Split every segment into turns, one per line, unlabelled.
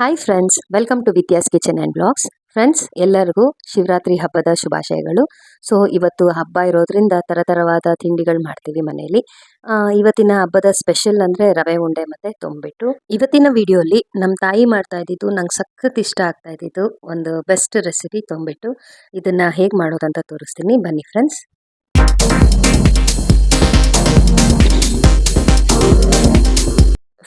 Hi friends welcome to Vidya's kitchen and blogs friends ಎಲ್ಲರಿಗೂ ಶಿವರಾತ್ರಿ ಹಬ್ಬದ ಶುಭಾಶಯಗಳು. ಸೊ ಇವತ್ತು ಹಬ್ಬ ಇರೋದ್ರಿಂದ ಥರಥರವಾದ ತಿಂಡಿಗಳು ಮಾಡ್ತೀವಿ ಮನೆಯಲ್ಲಿ. ಇವತ್ತಿನ ಹಬ್ಬದ ಸ್ಪೆಷಲ್ ಅಂದರೆ ರವೆ ಉಂಡೆ ಮತ್ತು ತುಂಬಿಟ್ಟು. ಇವತ್ತಿನ ವಿಡಿಯೋಲಿ ನಮ್ಮ ತಾಯಿ ಮಾಡ್ತಾ ಇದ್ದಿದ್ದು, ನಂಗೆ ಸಖತ್ ಇಷ್ಟ ಆಗ್ತಾ ಇದ್ದಿದ್ದು ಒಂದು ಬೆಸ್ಟ್ ರೆಸಿಪಿ ತುಂಬಿಟ್ಟು. ಇದನ್ನು ಹೇಗೆ ಮಾಡೋದಂತ ತೋರಿಸ್ತೀನಿ. ಬನ್ನಿ ಫ್ರೆಂಡ್ಸ್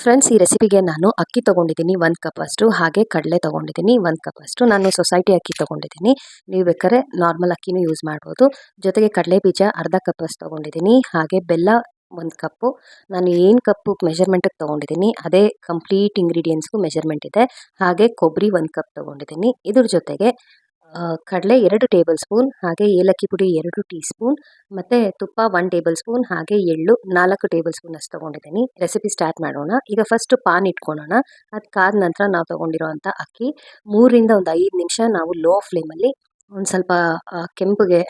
ಫ್ರೆಂಡ್ಸ್ ಈ ರೆಸಿಪಿಗೆ ನಾನು ಅಕ್ಕಿ ತೊಗೊಂಡಿದ್ದೀನಿ ಒಂದು ಕಪ್ ಅಷ್ಟು, ಹಾಗೆ ಕಡಲೆ ತೊಗೊಂಡಿದ್ದೀನಿ ಒಂದು ಕಪ್ ಅಷ್ಟು. ನಾನು ಸೊಸೈಟಿ ಅಕ್ಕಿ ತೊಗೊಂಡಿದ್ದೀನಿ. ನೀವು ಬೇಕಾದ್ರೆ ನಾರ್ಮಲ್ ಅಕ್ಕಿನೂ ಯೂಸ್ ಮಾಡ್ಬೋದು. ಜೊತೆಗೆ ಕಡಲೆ ಬೀಜ ಅರ್ಧ ಕಪ್ ಅಷ್ಟು ತೊಗೊಂಡಿದ್ದೀನಿ. ಹಾಗೆ ಬೆಲ್ಲ ಒಂದು ಕಪ್ಪು ನಾನು ಏನು ಕಪ್ಪು ಮೆಷರ್ಮೆಂಟಿಗೆ ತೊಗೊಂಡಿದ್ದೀನಿ, ಅದೇ ಕಂಪ್ಲೀಟ್ ಇಂಗ್ರೀಡಿಯೆಂಟ್ಸ್ಗೂ ಮೆಷರ್ಮೆಂಟ್ ಇದೆ. ಹಾಗೆ ಕೊಬ್ಬರಿ ಒಂದು ಕಪ್ ತೊಗೊಂಡಿದ್ದೀನಿ. ಇದ್ರ ಜೊತೆಗೆ ಕಡಲೆ ಎರಡು ಟೇಬಲ್ ಸ್ಪೂನ್, ಹಾಗೆ ಏಲಕ್ಕಿ ಪುಡಿ ಎರಡು ಟೀ ಸ್ಪೂನ್ ಮತ್ತು ತುಪ್ಪ ಒನ್ ಟೇಬಲ್ ಸ್ಪೂನ್, ಹಾಗೆ ಎಳ್ಳು ನಾಲ್ಕು ಟೇಬಲ್ ಸ್ಪೂನ್ ಅಷ್ಟು ತೊಗೊಂಡಿದ್ದೀನಿ. ರೆಸಿಪಿ ಸ್ಟಾರ್ಟ್ ಮಾಡೋಣ. ಈಗ ಫಸ್ಟ್ ಪಾನ್ ಇಟ್ಕೊಳ್ಳೋಣ ಅದು ನಂತರ ನಾವು ತೊಗೊಂಡಿರೋವಂಥ ಅಕ್ಕಿ. ಮೂರಿಂದ ಒಂದು ಐದು ನಿಮಿಷ ನಾವು ಲೋ ಫ್ಲೇಮಲ್ಲಿ ಒಂದು ಸ್ವಲ್ಪ ಕೆಂಪಗೆ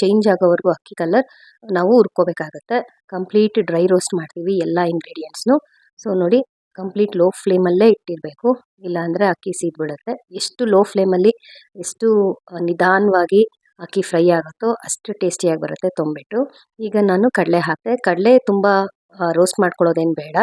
ಚೇಂಜ್ ಆಗೋವರೆಗೂ ಅಕ್ಕಿ ಕಲರ್ ನಾವು ಹುರ್ಕೋಬೇಕಾಗತ್ತೆ. ಕಂಪ್ಲೀಟ್ ಡ್ರೈ ರೋಸ್ಟ್ ಮಾಡ್ತೀವಿ ಎಲ್ಲ ಇಂಗ್ರೀಡಿಯೆಂಟ್ಸ್ನು ಸೊ ನೋಡಿ ಕಂಪ್ಲೀಟ್ ಲೋ ಫ್ಲೇಮಲ್ಲೇ ಇಟ್ಟಿರಬೇಕು. ಇಲ್ಲಾಂದರೆ ಅಕ್ಕಿ ಸೀದ್ಬಿಡುತ್ತೆ. ಎಷ್ಟು ಲೋ ಫ್ಲೇಮಲ್ಲಿ ಎಷ್ಟು ನಿಧಾನವಾಗಿ ಅಕ್ಕಿ ಫ್ರೈ ಆಗುತ್ತೋ ಅಷ್ಟು ಟೇಸ್ಟಿಯಾಗಿ ಬರುತ್ತೆ ತೊಂಬಿಟ್ಟು. ಈಗ ನಾನು ಕಡಲೆ ಹಾಕಿದೆ ಕಡಲೆ ತುಂಬ ರೋಸ್ಟ್ ಮಾಡ್ಕೊಳ್ಳೋದೇನು ಬೇಡ.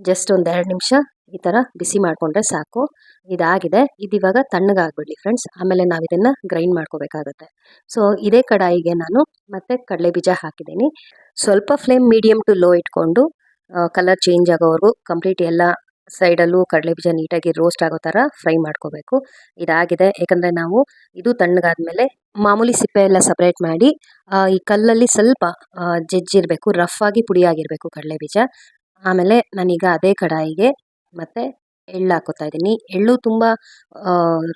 ಜಸ್ಟ್ ಒಂದು ಎರಡು ನಿಮಿಷ ಈ ಥರ ಬಿಸಿ ಮಾಡಿಕೊಂಡ್ರೆ ಸಾಕು. ಇದಾಗಿದೆ. ಇದಿವಾಗ ತಣ್ಣಗಾಗ್ಬಿಡ್ಲಿ ಫ್ರೆಂಡ್ಸ್. ಆಮೇಲೆ ನಾವು ಇದನ್ನು ಗ್ರೈಂಡ್ ಮಾಡ್ಕೋಬೇಕಾಗುತ್ತೆ. ಸೊ, ಇದೇ ಕಡಾಯಿಗೆ ನಾನು ಮತ್ತೆ ಕಡಲೆ ಬೀಜ ಹಾಕಿದ್ದೀನಿ. ಸ್ವಲ್ಪ ಫ್ಲೇಮ್ ಮೀಡಿಯಮ್ ಟು ಲೋ ಇಟ್ಕೊಂಡು ಕಲರ್ ಚೇಂಜ್ ಆಗೋವರೆಗೂ ಕಂಪ್ಲೀಟ್ ಎಲ್ಲ ಸೈಡಲ್ಲೂ ಕಡಲೆ ಬೀಜ ನೀಟಾಗಿ ರೋಸ್ಟ್ ಆಗೋ ಥರ ಫ್ರೈ ಮಾಡ್ಕೋಬೇಕು. ಇದಾಗಿದೆ. ಯಾಕಂದರೆ ನಾವು ಇದು ತಣ್ಣಗಾದ್ಮೇಲೆ ಮಾಮೂಲಿ ಸಿಪ್ಪೆ ಎಲ್ಲ ಸಪ್ರೇಟ್ ಮಾಡಿ ಈ ಕಲ್ಲಲ್ಲಿ ಸ್ವಲ್ಪ ಜಜ್ಜಿರಬೇಕು ರಫ್ ಆಗಿ ಪುಡಿಯಾಗಿರಬೇಕು ಕಡಲೆ ಬೀಜ. ಆಮೇಲೆ ನಾನೀಗ ಅದೇ ಕಡಾಯಿಗೆ ಮತ್ತು ಎಳ್ಳು ಹಾಕೋತಾ ಇದ್ದೀನಿ. ಎಳ್ಳು ತುಂಬ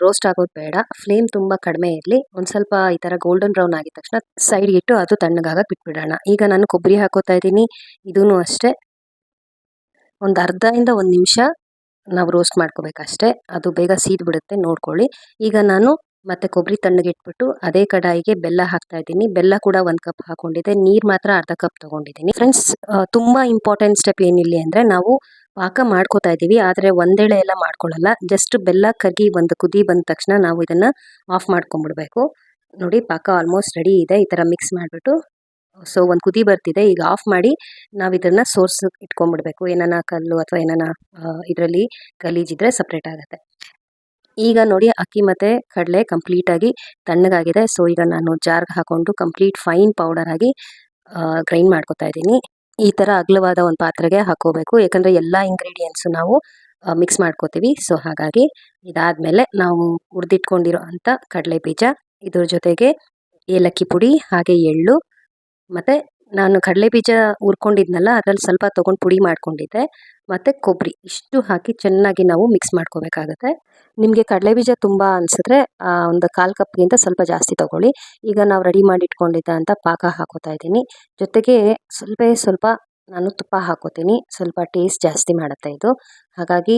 ರೋಸ್ಟ್ ಆಗೋದು ಬೇಡ. ಫ್ಲೇಮ್ ತುಂಬ ಕಡಿಮೆ ಇರಲಿ. ಒಂದು ಸ್ವಲ್ಪ ಈ ಥರ ಗೋಲ್ಡನ್ ಬ್ರೌನ್ ಆಗಿದ ತಕ್ಷಣ ಸೈಡ್ಗಿಟ್ಟು ಅದು ತಣ್ಣಗಾಗಕ್ಕೆ ಬಿಟ್ಬಿಡೋಣ. ಈಗ ನಾನು ಕೊಬ್ಬರಿ ಹಾಕೋತಾ ಇದ್ದೀನಿ. ಇದೂ ಅಷ್ಟೇ. ಒಂದು ಅರ್ಧದಿಂದ ಒಂದು ನಿಮಿಷ ನಾವು ರೋಸ್ಟ್ ಮಾಡ್ಕೋಬೇಕಷ್ಟೇ. ಅದು ಬೇಗ ಸೀದ್ ಬಿಡುತ್ತೆ ನೋಡ್ಕೊಳ್ಳಿ. ಈಗ ನಾನು ಮತ್ತೆ ಕೊಬ್ಬರಿ ತಣ್ಣಗಿಟ್ಬಿಟ್ಟು ಅದೇ ಕಡಾಯಿಗೆ ಬೆಲ್ಲ ಹಾಕ್ತಾ ಇದ್ದೀನಿ. ಬೆಲ್ಲ ಕೂಡ ಒಂದು ಕಪ್ ಹಾಕೊಂಡಿದ್ದೆ. ನೀರು ಮಾತ್ರ ಅರ್ಧ ಕಪ್ ತೊಗೊಂಡಿದ್ದೀನಿ. ಫ್ರೆಂಡ್ಸ್ ತುಂಬ ಇಂಪಾರ್ಟೆಂಟ್ ಸ್ಟೆಪ್ ಏನಿಲ್ಲ ಅಂದರೆ ನಾವು ಪಾಕ ಮಾಡ್ಕೋತಾ ಇದ್ದೀವಿ. ಆದರೆ ಒಂದೇಳೆ ಎಲ್ಲ ಮಾಡ್ಕೊಳ್ಳಲ್ಲ. ಜಸ್ಟ್ ಬೆಲ್ಲ ಕರಗಿ ಒಂದು ಕುದಿ ಬಂದ ತಕ್ಷಣ ನಾವು ಇದನ್ನು ಆಫ್ ಮಾಡ್ಕೊಂಬಿಡ್ಬೇಕು. ನೋಡಿ, ಪಾಕ ಆಲ್ಮೋಸ್ಟ್ ರೆಡಿ ಇದೆ. ಈ ಥರ ಮಿಕ್ಸ್ ಮಾಡಿಬಿಟ್ಟು ಸೊ ಒಂದು ಕುದಿ ಬರ್ತಿದೆ, ಈಗ ಆಫ್ ಮಾಡಿ ನಾವು ಇದನ್ನು ಸೋರ್ಸ್ ಇಟ್ಕೊಂಡ್ಬಿಡ್ಬೇಕು. ಏನಾನ ಕಲ್ಲು ಅಥವಾ ಏನಾನ ಇದರಲ್ಲಿ ಗಲೀಜಿದ್ರೆ ಸಪ್ರೇಟ್ ಆಗುತ್ತೆ. ಈಗ ನೋಡಿ ಅಕ್ಕಿ ಮತ್ತು ಕಡಲೆ ಕಂಪ್ಲೀಟಾಗಿ ತಣ್ಣಗಾಗಿದೆ. ಸೊ ಈಗ ನಾನು ಜಾರ್ಗೆ ಹಾಕ್ಕೊಂಡು ಕಂಪ್ಲೀಟ್ ಫೈನ್ ಪೌಡರ್ ಆಗಿ ಗ್ರೈಂಡ್ ಮಾಡ್ಕೊತಾ ಇದ್ದೀನಿ. ಈ ಥರ ಅಗಲವಾದ ಒಂದು ಪಾತ್ರೆಗೆ ಹಾಕೋಬೇಕು. ಯಾಕಂದರೆ ಎಲ್ಲ ಇಂಗ್ರೀಡಿಯೆಂಟ್ಸು ನಾವು ಮಿಕ್ಸ್ ಮಾಡ್ಕೋತೀವಿ. ಸೊ ಹಾಗಾಗಿ ಇದಾದಮೇಲೆ ನಾವು ಹುರಿದಿಟ್ಕೊಂಡಿರೋ ಅಂಥ ಕಡಲೆ ಬೀಜ, ಇದ್ರ ಜೊತೆಗೆ ಏಲಕ್ಕಿ ಪುಡಿ, ಹಾಗೆ ಎಳ್ಳು ಮತ್ತು ನಾನು ಕಡಲೆ ಬೀಜ ಹುರ್ಕೊಂಡಿದ್ನಲ್ಲ, ಅದ್ರಲ್ಲಿ ಸ್ವಲ್ಪ ತೊಗೊಂಡು ಪುಡಿ ಮಾಡ್ಕೊಂಡಿದ್ದೆ. ಮತ್ತು ಕೊಬ್ಬರಿ ಇಷ್ಟು ಹಾಕಿ ಚೆನ್ನಾಗಿ ನಾವು ಮಿಕ್ಸ್ ಮಾಡ್ಕೋಬೇಕಾಗುತ್ತೆ. ನಿಮಗೆ ಕಡಲೆ ಬೀಜ ತುಂಬ ಅನಿಸಿದ್ರೆ ಒಂದು ಕಾಲು ಕಪ್ಗಿಂತ ಸ್ವಲ್ಪ ಜಾಸ್ತಿ ತೊಗೊಳ್ಳಿ. ಈಗ ನಾವು ರೆಡಿ ಮಾಡಿ ಇಟ್ಕೊಂಡಿದ್ದ ಅಂತ ಪಾಕ ಹಾಕೋತಾ ಇದ್ದೀನಿ. ಜೊತೆಗೆ ಸ್ವಲ್ಪ ಸ್ವಲ್ಪ ನಾನು ತುಪ್ಪ ಹಾಕೋತೀನಿ. ಸ್ವಲ್ಪ ಟೇಸ್ಟ್ ಜಾಸ್ತಿ ಮಾಡುತ್ತೆ ಇದು. ಹಾಗಾಗಿ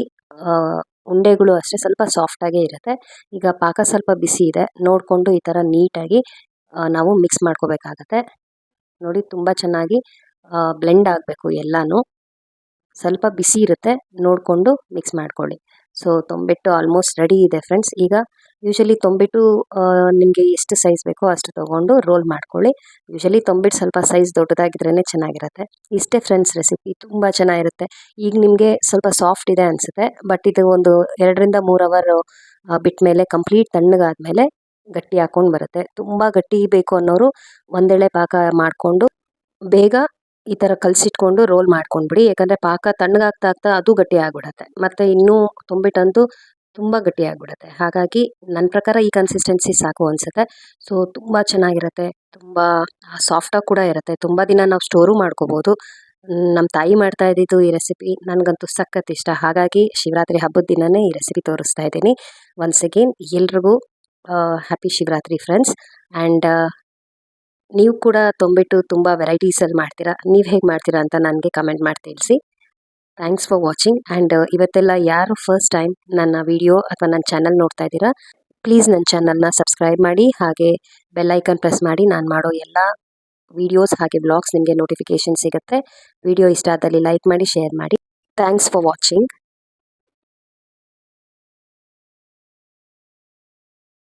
ಉಂಡೆಗಳು ಅಷ್ಟೇ ಸ್ವಲ್ಪ ಸಾಫ್ಟಾಗೇ ಇರುತ್ತೆ. ಈಗ ಪಾಕ ಸ್ವಲ್ಪ ಬಿಸಿ ಇದೆ. ನೋಡಿಕೊಂಡು ಈ ಥರ ನೀಟಾಗಿ ನಾವು ಮಿಕ್ಸ್ ಮಾಡ್ಕೋಬೇಕಾಗತ್ತೆ. ನೋಡಿ ತುಂಬ ಚೆನ್ನಾಗಿ ಬ್ಲೆಂಡ್ ಆಗಬೇಕು ಎಲ್ಲನೂ. ಸ್ವಲ್ಪ ಬಿಸಿ ಇರುತ್ತೆ, ನೋಡಿಕೊಂಡು ಮಿಕ್ಸ್ ಮಾಡ್ಕೊಳ್ಳಿ. ಸೊ ತೊಂಬಿಟ್ಟು ಆಲ್ಮೋಸ್ಟ್ ರೆಡಿ ಇದೆ ಫ್ರೆಂಡ್ಸ್ ಈಗ ಯೂಶಲಿ ತೊಂಬಿಟ್ಟು ನಿಮಗೆ ಎಷ್ಟು ಸೈಜ್ ಬೇಕೋ ಅಷ್ಟು ತೊಗೊಂಡು ರೋಲ್ ಮಾಡ್ಕೊಳ್ಳಿ. ಯೂಶಲಿ ತೊಂಬಿಟ್ಟು ಸ್ವಲ್ಪ ಸೈಜ್ ದೊಡ್ಡದಾಗಿದ್ರೇ ಚೆನ್ನಾಗಿರುತ್ತೆ. ಇಷ್ಟೇ ಫ್ರೆಂಡ್ಸ್ ರೆಸಿಪಿ ತುಂಬ ಚೆನ್ನಾಗಿರುತ್ತೆ. ಈಗ ನಿಮಗೆ ಸ್ವಲ್ಪ ಸಾಫ್ಟ್ ಇದೆ ಅನಿಸುತ್ತೆ ಬಟ್ ಇದು ಒಂದು ಎರಡರಿಂದ ಮೂರು ಅವರ್ ಬಿಟ್ಟ ಮೇಲೆ ಕಂಪ್ಲೀಟ್ ತಣ್ಣಗಾದ್ಮೇಲೆ ಗಟ್ಟಿ ಹಾಕೊಂಡು ಬರುತ್ತೆ. ತುಂಬ ಗಟ್ಟಿ ಬೇಕು ಅನ್ನೋರು ಒಂದೆಳೆ ಪಾಕ ಮಾಡಿಕೊಂಡು ಬೇಗ ಈ ಥರ ಕಲಸಿಟ್ಕೊಂಡು ರೋಲ್ ಮಾಡ್ಕೊಂಡ್ಬಿಡಿ ಯಾಕಂದರೆ ಪಾಕ ತಣ್ಣಗಾಗ್ತಾ ಆಗ್ತಾ ಅದು ಗಟ್ಟಿ ಆಗಿಬಿಡತ್ತೆ. ಮತ್ತು ಇನ್ನೂ ತುಂಬಿಟ್ಟಂತೂ ತುಂಬ ಗಟ್ಟಿ ಆಗಿಬಿಡುತ್ತೆ. ಹಾಗಾಗಿ ನನ್ನ ಪ್ರಕಾರ ಈ ಕನ್ಸಿಸ್ಟೆನ್ಸಿ ಸಾಕು ಅನಿಸುತ್ತೆ. ಸೊ ತುಂಬ ಚೆನ್ನಾಗಿರುತ್ತೆ. ತುಂಬ ಸಾಫ್ಟಾಗಿ ಕೂಡ ಇರುತ್ತೆ. ತುಂಬ ದಿನ ನಾವು ಸ್ಟೋರು ಮಾಡ್ಕೋಬೋದು. ನಮ್ಮ ತಾಯಿ ಮಾಡ್ತಾ ಇದ್ದಿದ್ದು ಈ ರೆಸಿಪಿ ನನಗಂತೂ ಸಖತ್ ಇಷ್ಟ. ಹಾಗಾಗಿ ಶಿವರಾತ್ರಿ ಹಬ್ಬದ ದಿನವೇ ಈ ರೆಸಿಪಿ ತೋರಿಸ್ತಾ ಇದ್ದೀನಿ. ಒನ್ಸ್ ಅಗೇನ್ ಎಲ್ರಿಗೂ ಹ್ಯಾಪಿ ಶಿವರಾತ್ರಿ ಫ್ರೆಂಡ್ಸ್ ಆ್ಯಂಡ್ ನೀವು ಕೂಡ ತೊಂಬಿಟ್ಟು ತುಂಬ ವೆರೈಟೀಸಲ್ಲಿ ಮಾಡ್ತೀರಾ, ನೀವು ಹೇಗೆ ಮಾಡ್ತೀರಾ ಅಂತ ನನಗೆ ಕಮೆಂಟ್ ಮಾಡಿ ತಿಳಿಸಿ. ಥ್ಯಾಂಕ್ಸ್ ಫಾರ್ ವಾಚಿಂಗ್ ಆ್ಯಂಡ್ ಇವತ್ತೆಲ್ಲ ಯಾರು ಫಸ್ಟ್ ಟೈಮ್ ನನ್ನ ವಿಡಿಯೋ ಅಥವಾ ನನ್ನ ಚಾನಲ್ ನೋಡ್ತಾ ಇದ್ದೀರಾ ಪ್ಲೀಸ್ ನನ್ನ ಚಾನಲ್ನ ಸಬ್ಸ್ಕ್ರೈಬ್ ಮಾಡಿ, ಹಾಗೆ ಬೆಲ್ಲೈಕನ್ ಪ್ರೆಸ್ ಮಾಡಿ. ನಾನು ಮಾಡೋ ಎಲ್ಲ ವಿಡಿಯೋಸ್ ಹಾಗೆ ಬ್ಲಾಗ್ಸ್ ನಿಮಗೆ ನೋಟಿಫಿಕೇಷನ್ ಸಿಗುತ್ತೆ. ವಿಡಿಯೋ ಇಷ್ಟ ಆದಲ್ಲಿ ಲೈಕ್ ಮಾಡಿ ಶೇರ್ ಮಾಡಿ. Thanks for watching